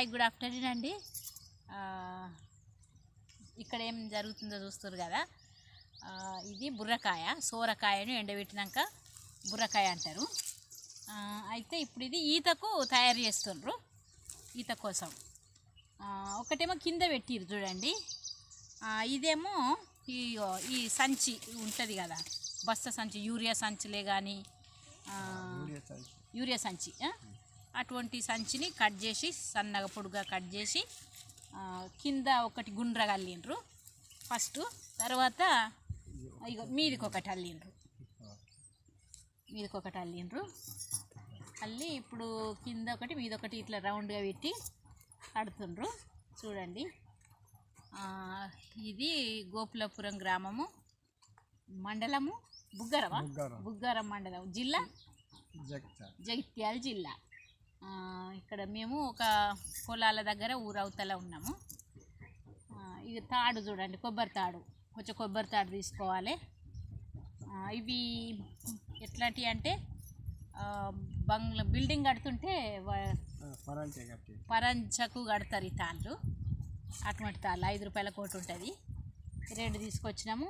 Hi good afternoon అండి. ఇక్కడ ఏం జరుగుతుందో చూస్తారు కదా. ఇది బుర్రకాయ సోరకాయను ఎండబెట్టినాక బుర్రకాయ అంటారు. అయితే ఇప్పుడు ఇది ఈతకు తయారు చేస్తుండ్రు ఈత కోసం. ఒకటేమో కింద పెట్టిరు చూడండి. ఇదేమో ఈ ఈ సంచి ఉంటుంది కదా బస్త సంచి యూరియా సంచులే కానీ యూరియా సంచి? అటువంటి సంచిని కట్ చేసి సన్నగా పొడుగా కట్ చేసి కింద ఒకటి గుండ్రగా అల్లిండ్రు. ఫస్ట్ తర్వాత ఇగో మీదికి ఒకటి అల్లిండ్రు. మీదికి ఒకటి అల్లిండ్రు. అల్లి ఇప్పుడు కింద ఒకటి మీద ఒకటి ఇట్లా రౌండ్గా పెట్టి కడుతుండ్రు. చూడండి. ఇది గోపులపురం గ్రామము మండలము బుగ్గరమా బుగ్గరం. బుగ్గరం మండలం. జిల్లా? జగిత్యాల జిల్లా. ఇక్కడ మేము ఒక పొలాల దగ్గర ఊరవతల ఉన్నాము. ఇది తాడు చూడండి కొబ్బరి తాడు. కొంచెం కొబ్బరి తాడు తీసుకోవాలి. ఇవి ఎట్లాంటివి అంటే బంగ్లా బిల్డింగ్ కడుతుంటే పరంచకు కడతారు ఈ తాళ్ళు. అటువంటి తాళ్ళు ఐదు రూపాయల కోటి ఉంటుంది. రెండు తీసుకొచ్చినాము.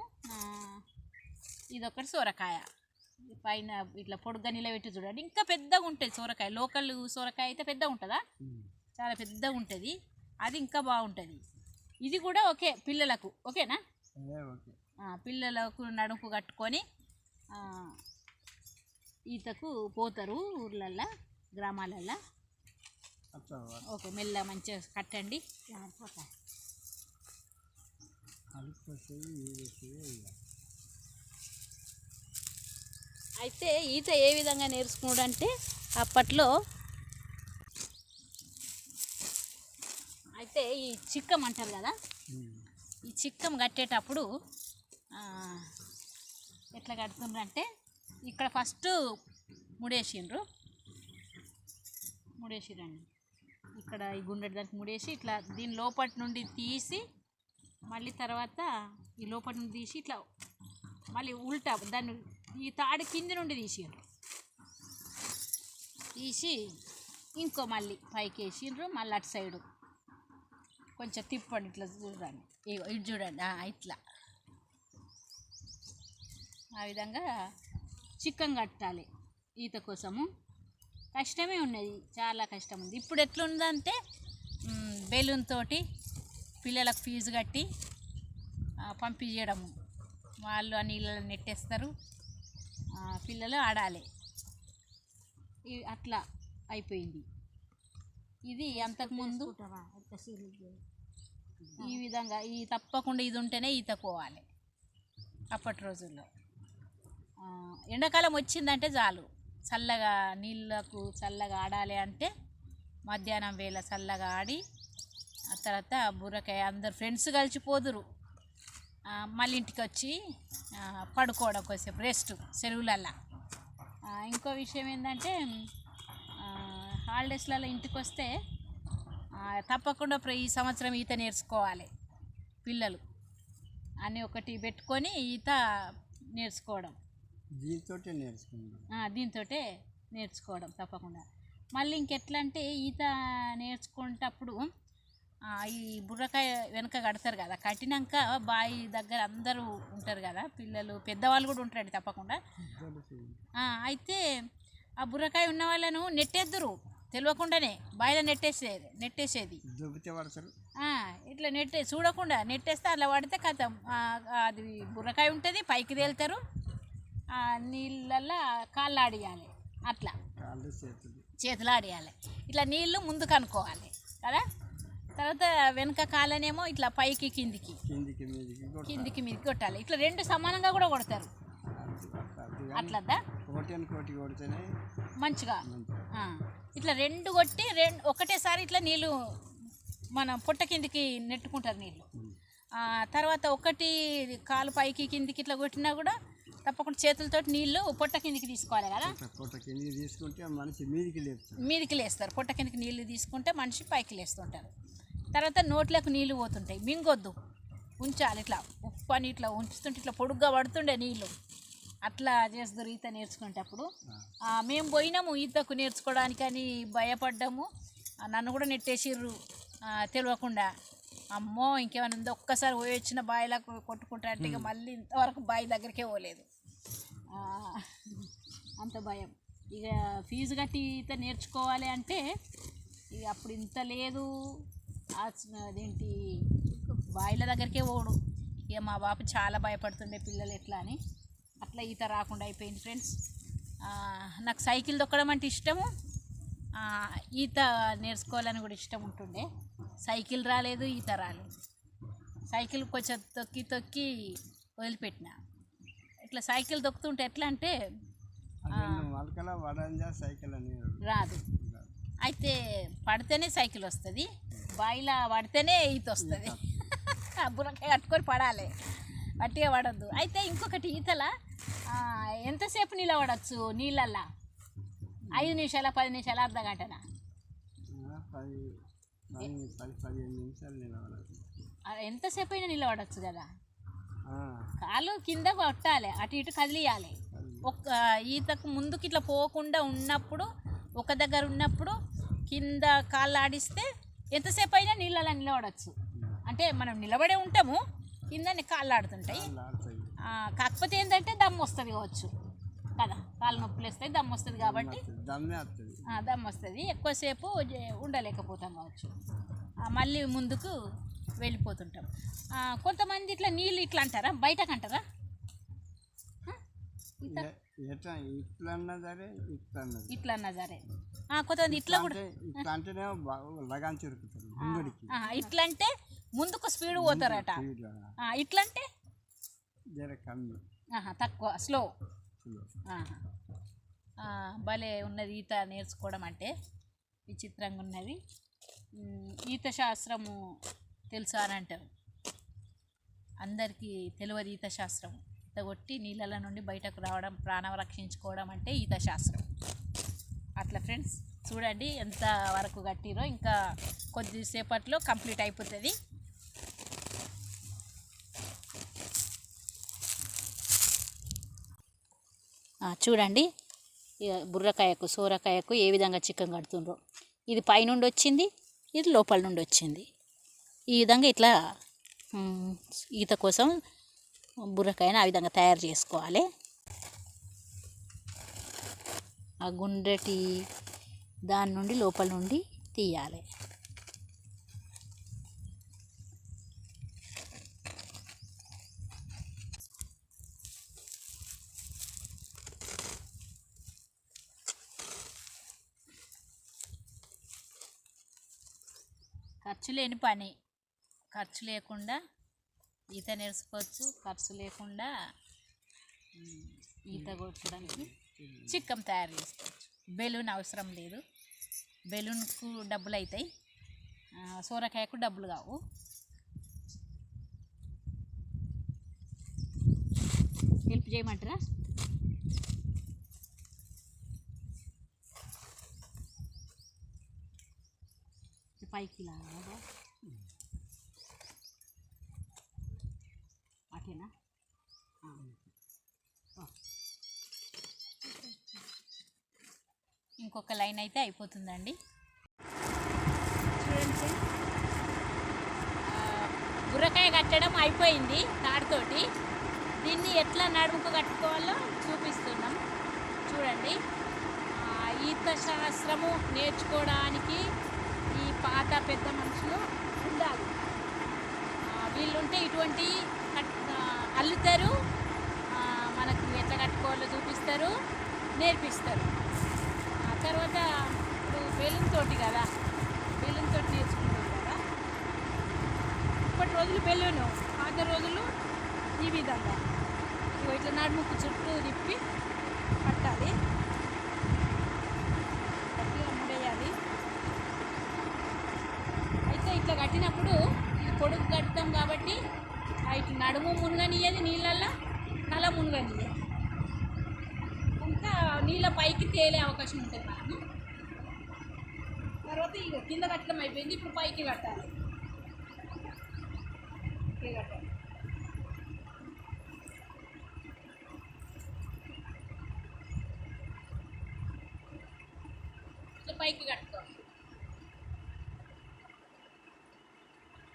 ఇదొకటి సొరకాయ. పైన ఇట్లా పొడుగ్గా నిలబెట్టి చూడండి. ఇంకా పెద్దగా ఉంటుంది సొరకాయ. లోకల్ సొరకాయ అయితే పెద్దగా ఉంటుందా? చాలా పెద్దగా ఉంటుంది. అది ఇంకా బాగుంటుంది. ఇది కూడా ఓకే పిల్లలకు. ఓకేనా? పిల్లలకు నడుపు కట్టుకొని ఈతకు పోతారు ఊర్లల్లో గ్రామాలల్లో. ఓకే మెల్ల మంచిగా కట్టండి వస్తుంది ఇది వస్తుంది ఇక. అయితే ఈత ఏ విధంగా నేర్చుకున్నాడు అంటే అప్పట్లో అయితే ఈ చిక్కం అంటారు కదా. ఈ చిక్కం కట్టేటప్పుడు ఎట్లా కడుతుండ్రు అంటే ఇక్కడ ఫస్ట్ ముడేసిండ్రు. ముడేసిరండి. ఇక్కడ ఈ గుండె దానికి ముడేసి ఇట్లా దీని లోపటి నుండి తీసి మళ్ళీ తర్వాత ఈ లోపటి నుండి తీసి ఇట్లా మళ్ళీ ఉల్టా దాన్ని ఈ తాడు కింది నుండి తీసిండ్రు తీసి ఇంకో మళ్ళీ పైకి వేసిండ్రు మళ్ళీ అటు సైడు. కొంచెం తిప్పండి ఇట్లా చూడండి. ఇటు చూడండి. ఇట్లా. ఆ విధంగా చిక్కం కట్టాలి ఈత కోసము. కష్టమే ఉన్నది చాలా కష్టం ఉంది. ఇప్పుడు ఎట్లుందంటే బెలూన్ తోటి పిల్లలకు ఫీజు కట్టి పంపించడము వాళ్ళు ఆ నీళ్ళలో నెట్టేస్తారు. పిల్లలు ఆడాలి. అట్లా అయిపోయింది. ఇది అంతకుముందు ఈ విధంగా ఈ తప్పకుండా ఇది ఉంటేనే ఈత పోవాలి. అప్పటి రోజుల్లో. ఎండాకాలం వచ్చిందంటే చాలు. చల్లగా నీళ్ళకు చల్లగా ఆడాలి అంటే మధ్యాహ్నం వేళ చల్లగా ఆడి ఆ తర్వాత బుర్రకాయ అందరు ఫ్రెండ్స్ కలిసిపోదురు మళ్ళీ ఇంటికి వచ్చి పడుకోవడం కొద్దిసేపు రెస్ట్ చెరువులల్లో ఆ, ఇంకో విషయం ఏంటంటే హాలిడేస్లలో ఇంటికి వస్తే తప్పకుండా ఈ సంవత్సరం ఈత నేర్చుకోవాలి పిల్లలు. అని ఒకటి పెట్టుకొని ఈత నేర్చుకోవడం. దీంతోటే నేర్చుకున్నాం దీంతో నేర్చుకోవడం తప్పకుండా. మళ్ళీ ఇంకెట్లా అంటే ఈత నేర్చుకునేటప్పుడు ఈ బుర్రకాయ వెనక కడతారు కదా కట్టినాక బావి దగ్గర అందరూ ఉంటారు కదా పిల్లలు పెద్దవాళ్ళు కూడా ఉంటారండి తప్పకుండా. అయితే ఆ బుర్రకాయ ఉన్న వాళ్ళను నెట్టేద్దురు తెలియకుండానే బావిలో నెట్టేసేది. నెట్టేసేది ఇట్లా నెట్టే చూడకుండా నెట్టేస్తే అలా పడితే కథం అది బుర్రకాయ ఉంటుంది పైకి తేలుతారు ఆ, నీళ్ళల్లో కాళ్ళు ఆడియాలి అట్లా చేతులు. ఆడియాలి ఇట్లా నీళ్ళు ముందుకు అనుకోవాలి కదా? తర్వాత వెనక కాళ్ళనేమో ఇట్లా పైకి కిందికి. కిందికి మీదికి కొట్టాలి. ఇట్లా రెండు సమానంగా కూడా కొడతారు. అట్లద్దా మంచిగా. ఇట్లా రెండు కొట్టి రెండు ఒకటేసారి ఇట్లా నీళ్ళు మన పొట్ట కిందికి నెట్టుకుంటారు నీళ్ళు. తర్వాత ఒకటి కాలు పైకి కిందికి ఇట్లా కొట్టినా కూడా తప్పకుండా చేతులతో నీళ్ళు పొట్ట కిందికి తీసుకోవాలి కదా? పొట్ట కిందికి తీసుకుంటే మనిషి మీదికి లేపుతాడు. మీదికి లేస్తారు. పొట్ట కిందికి నీళ్ళు తీసుకుంటే మనిషి పైకి లేస్తుంటారు. తర్వాత నోట్లకు నీళ్ళు పోతుంటాయి. మింగొద్దు. ఉంచాలి. ఇట్లా ఉప్పు అని ఇట్లా ఉంచుతుంటే ఇట్లా పొడుగ్గా పడుతుండే నీళ్ళు అట్లా చేస్తారు ఈత నేర్చుకునేటప్పుడు మేము పోయినాము ఈతకు నేర్చుకోవడానికి అని భయపడ్డాము. నన్ను కూడా నెట్టేసిర్రు. తెలియకుండా. అమ్మో ఇంకేమైనా ఉందో? ఒక్కసారి పోయి వచ్చిన బాయిలకు కొట్టుకుంటా అంటే ఇక మళ్ళీ ఇంతవరకు బావి దగ్గరికే పోలేదు. అంత భయం. ఇక ఫీజు కట్టి ఈత నేర్చుకోవాలి అంటే ఇక అప్పుడు ఇంత లేదు. అదేంటి? బాయిల దగ్గరికే పోడు. ఇక మా బాపు చాలా భయపడుతుండే పిల్లలు ఎట్లా అని. అట్లా ఈత రాకుండా అయిపోయింది ఫ్రెండ్స్. నాకు సైకిల్ దొక్కడం అంటే ఇష్టము. ఈత నేర్చుకోవాలని కూడా ఇష్టం ఉంటుండే. సైకిల్ రాలేదు ఈత రాలేదు. సైకిల్ కొంచెం తొక్కి తొక్కి వదిలిపెట్టిన. ఇట్లా సైకిల్ దొక్కుతుంటే ఎట్లా అంటే రాదు. అయితే పడితేనే సైకిల్ వస్తుంది. బాయిలా పడితేనే ఈత వస్తుంది. బుర్రకాయ కట్టుకొని పడాలి. పట్టిగా పడద్దు అయితే ఇంకొకటి ఈతల ఎంతసేపు నిలబడచ్చు నీళ్ళల్లా? ఐదు నిమిషాల పది నిమిషాల అర్ధ గంటన ఎంతసేపు అయినా నిలబడచ్చు కదా? కాలు కింద కొట్టాలి అటు ఇటు కదిలియాలి. ఒక ఈతకు ముందుకి ఇట్లా పోకుండా ఉన్నప్పుడు ఒక దగ్గర ఉన్నప్పుడు కింద కాళ్ళు ఆడిస్తే ఎంతసేపు అయినా నీళ్ళలో నిలబడచ్చు. అంటే మనం నిలబడే ఉంటాము కింద కాళ్ళు ఆడుతుంటాయి కాకపోతే ఏంటంటే దమ్ము వస్తుంది కావచ్చు. కదా కాళ్ళు నొప్పులు వస్తాయి దమ్ము వస్తుంది కాబట్టి. దమ్మే వస్తుంది. ఎక్కువసేపు ఉండలేకపోతాం కావచ్చు. మళ్ళీ ముందుకు వెళ్ళిపోతుంటాం. కొంతమంది ఇట్లా నీళ్ళు ఇట్లా అంటారా? బయటకు అంటారా? ఇట్లా? అన్నా సరే ఇట్లా అన్నా సరే. కొంతమంది ఇట్లా కూడా. ఇట్లా అంటేనేమో బాగా లగాన్ చెరుకుతారు ముంగడికి ఆ, ఇట్లా అంటే ముందుకు స్పీడ్ పోతారట. ఇట్లా అంటే జర కమ్మి ఆహా, తక్కువ స్లో. భలే ఉన్నది ఈత నేర్చుకోవడం అంటే. విచిత్రంగా ఉన్నది. ఈత శాస్త్రము తెలుసా అని అంటారు. అందరికీ తెలియదు ఈత శాస్త్రం ఈత కొట్టి నీళ్ళ నుండి బయటకు రావడం ప్రాణం రక్షించుకోవడం అంటే ఈత శాస్త్రం. అట్లా ఫ్రెండ్స్. చూడండి ఎంత వరకు కట్టిరో ఇంకా కొద్దిసేపట్లో కంప్లీట్ అయిపోతుంది. చూడండి. బుర్రకాయకు సోరకాయకు ఏ విధంగా చికెన్ కడుతుండ్రో. ఇది పైనుండి వచ్చింది ఇది లోపల నుండి వచ్చింది. ఈ విధంగా ఇట్లా ఈత కోసం బుర్రకాయను ఆ విధంగా తయారు చేసుకోవాలి. ఆ గుండ్రటి దాని నుండి లోపల నుండి తీయాలి. ఖర్చు లేని పని. ఖర్చు లేకుండా ఈత నేర్చుకోవచ్చు. ఖర్చు లేకుండా ఈత కొట్టడానికి చిక్కం తయారు చేసుకోవచ్చు బెలూన్ అవసరం లేదు. బెలూన్కు డబ్బులు అవుతాయి సోరకాయకు డబ్బులు కావు. హెల్ప్ చేయమంటారా? పైకి లాగా అటేనా ఆ. ఆ. ఇంకొక లైన్ అయితే అయిపోతుందండి. చూడండి బుర్రకాయ కట్టడం అయిపోయింది తాడుతోటి. దీన్ని ఎట్లా నడుముకు కట్టుకోవాలో చూపిస్తున్నాం. చూడండి. ఈత శాస్త్రము నేర్చుకోవడానికి ఈ పాత పెద్ద మనుషులు ఉండాలి. వీళ్ళుంటే ఇటువంటి అల్లుతారు. మనకు ఎట్లా కట్టుకోవాలో చూపిస్తారు నేర్పిస్తారు. తర్వాత ఇప్పుడు బెలూన్ తోటి కదా బెలూన్ తోటి నేర్చుకుంటాం కదా. ఇప్పటి రోజులు బెలూను పాత రోజులు ఈ విధంగా. ఇగో ఇట్లా నడుముకు చుట్టూ తిప్పి పట్టాలి గట్టిగా ముడేయాలి. అయితే ఇట్లా కట్టినప్పుడు ఇది పొడుగు కడతాం కాబట్టి ఇట్లా నడుము మునగనియ్యేది నీళ్ళల్లో తల మునగనియ్యేది ఇంకా నీళ్ళ పైకి తేలే అవకాశం ఉంటుంది. తర్వాత ఇక కింద కట్టడం అయిపోయింది ఇప్పుడు పైకి కట్టాలి. పైకి కట్టాలి. ఇట్లా పైకి కట్టుకోవాలి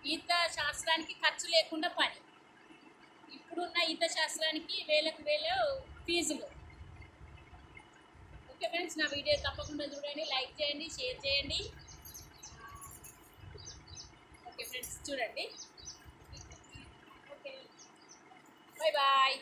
ఈత శాస్త్రానికి ఖర్చు లేకుండా పని. ఇప్పుడున్న ఈత శాస్త్రానికి వేలకు వేలు ఫీజులు. ఓకే ఫ్రెండ్స్ నా వీడియో తప్పకుండా చూడండి లైక్ చేయండి షేర్ చేయండి ఓకే ఫ్రెండ్స్ చూడండి. Okay bye bye